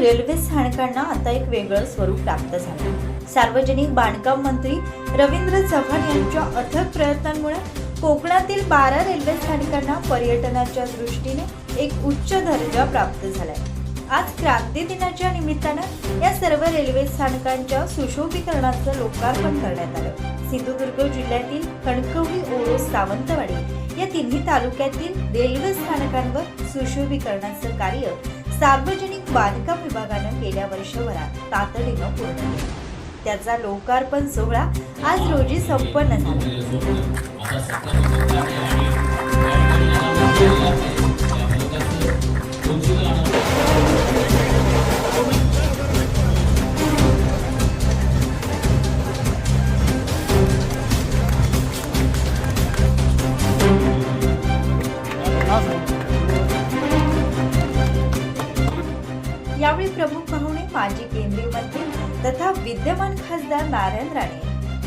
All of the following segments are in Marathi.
रेल्वे स्थानकांना आता एक वेगळं स्वरूप प्राप्त झालं. सार्वजनिक बांधकाम मंत्री रवींद्र चव्हाण यांच्या अथक प्रयत्नांमुळे कोकणातील बारा रेल्वे स्थानकांना पर्यटनाच्या दृष्टीने एक उच्च दर्जा प्राप्त झालाय. आज क्रांती दिनाच्या निमित्तानं या सर्व रेल्वे स्थानकांच्या सुशोभीकरणाचं लोकार्पण करण्यात आलं. सिंधुदुर्ग जिल्ह्यातील कणकवली ओरोस सावंतवाडी या तिन्ही तालुक्यातील रेल्वे स्थानकांवर सुशोभीकरणाचं कार्य सार्वजनिक बांधकाम विभागानं गेल्या वर्षभरात तातडीनं पूर्ण केला. त्याचा लोकार्पण सोहळा आज रोजी संपन्न झाला. यावेळी प्रमुख पाहुणे माजी केंद्रीय मंत्री तथा विद्यमान खासदार नारायण राणे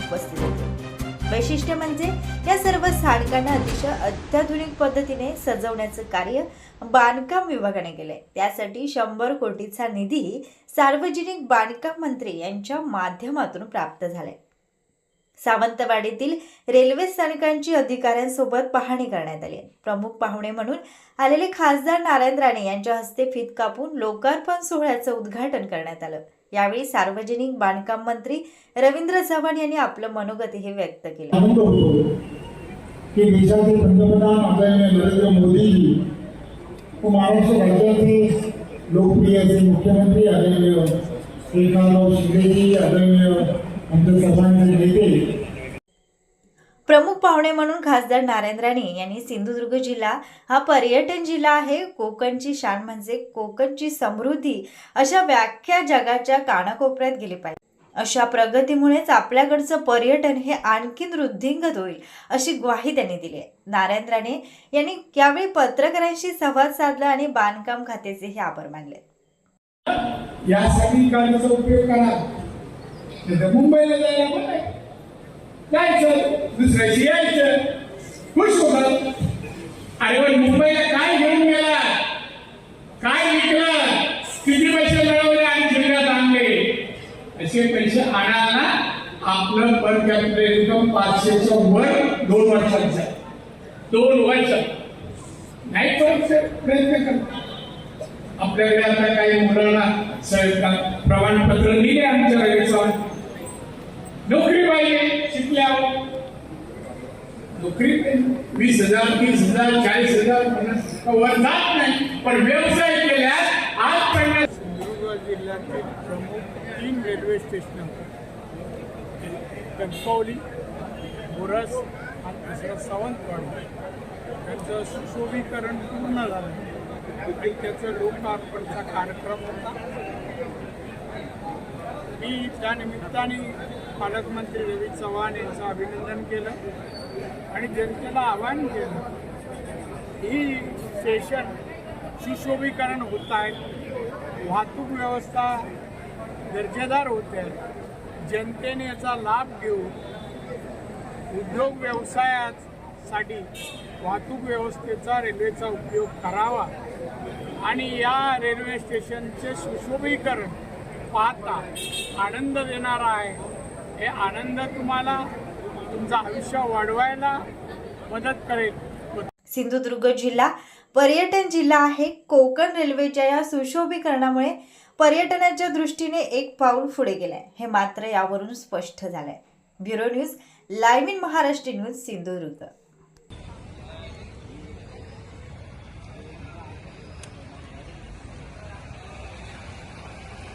उपस्थित होते. वैशिष्ट्य म्हणजे या सर्व स्थानकांना अतिशय अत्याधुनिक पद्धतीने सजवण्याचं कार्य बांधकाम विभागाने केलंय. त्यासाठी शंभर कोटीचा निधी सार्वजनिक बांधकाम मंत्री यांच्या माध्यमातून प्राप्त झालाय. सावंतवाडीतील रेल्वे स्थानकांची अधिकाऱ्यांसोबत पाहणी करण्यात आली. प्रमुख पाहुणे म्हणून आलेले खासदार नारायण राणे यांच्या हस्ते फीत कापून लोकार्पण सोहळ्याचं उद्घाटन करण्यात आलं. यावेळी सार्वजनिक बांधकाम मंत्री रवींद्र चव्हाण यांनी आपलं मनोगत हे व्यक्त केलं. की देशाचे पंतप्रधान आदरणीय नरेंद्र मोदीजी व महाराष्ट्र राज्याचे लोकप्रिय मुख्यमंत्री आदरणीय श्रीकांतराव शिंदेजी आदरणीय आमचे सर्वांचे नेते प्रमुख पाहुणे म्हणून खासदार नारायण राणे यांनी सिंधुदुर्ग जिल्हा हा पर्यटन जिल्हा आहे. कोकणची शान म्हणजे कोकणची समृद्धी. अशा व्याख्या जगाच्या कानाकोपऱ्यात गेली पाहिजे. अशा प्रगतीमुळेच आपल्याकडचं पर्यटन हे आणखीन वृद्धिंगत होईल अशी ग्वाही त्यांनी दिली आहे. नारायण राणे यांनी यावेळी पत्रकारांशी संवाद साधला आणि बांधकाम खात्याचे आभार मानले. या उपयोग करा. नाहीतर मुंबईला जायला पण नाही. जायचं दुसऱ्याशी यायचं. खुश होतात अरे पण मुंबईला काय घेऊन गेला काय विकला किती पैसे मिळवले आणि जिल्ह्यात आणले? असे पैसे आणायला आपलं पर कॅपिटल इन्कम पाचशेचं वर दोन वर्षाचं दोन वर्ष नाही प्रयत्न करतात आपल्याकडे आता काही मुलांना प्रमाणपत्र दिले आमच्या रविवार नोकरी पाहिजे शिकल्यावर नोकरी वीस हजार तीस हजार चाळीस हजार पन्नास वर जात नाही पण व्यवसाय केल्यास आज पन्नास सिंधुदुर्ग जिल्ह्यातील प्रमुख तीन रेल्वे स्टेशन कणकवली बोरस आणि दुसरा सावंतवाडी. त्यांचं सुशोभीकरण पूर्ण झालं. आणि त्याचं लोकार्पणचा कार्यक्रम होता. मी त्या निमित्ताने पालकमंत्री रवी चव्हाण यांचं अभिनंदन केलं. आणि जनतेला आवाहन केलं. ही स्टेशन सुशोभीकरण होत आहे. वाहतूक व्यवस्था दर्जेदार होते आहे. जनतेने याचा लाभ घेऊन उद्योग व्यवसायासाठी वाहतूक व्यवस्थेचा रेल्वेचा उपयोग करावा आणि या रेल्वे स्टेशनचे सुशोभीकरण पाहता आनंद देणारा आहे. हे आनंद तुम्हाला तुमचं आयुष्य वाढवायला मदत करेल. सिंधुदुर्ग जिल्हा पर्यटन जिल्हा आहे. कोकण रेल्वेच्या या सुशोभीकरणामुळे पर्यटनाच्या दृष्टीने एक पाऊल पुढे गेलंय. हे मात्र यावरून स्पष्ट झालंय. Bureau news live in Maharashtra news Sindhudurg.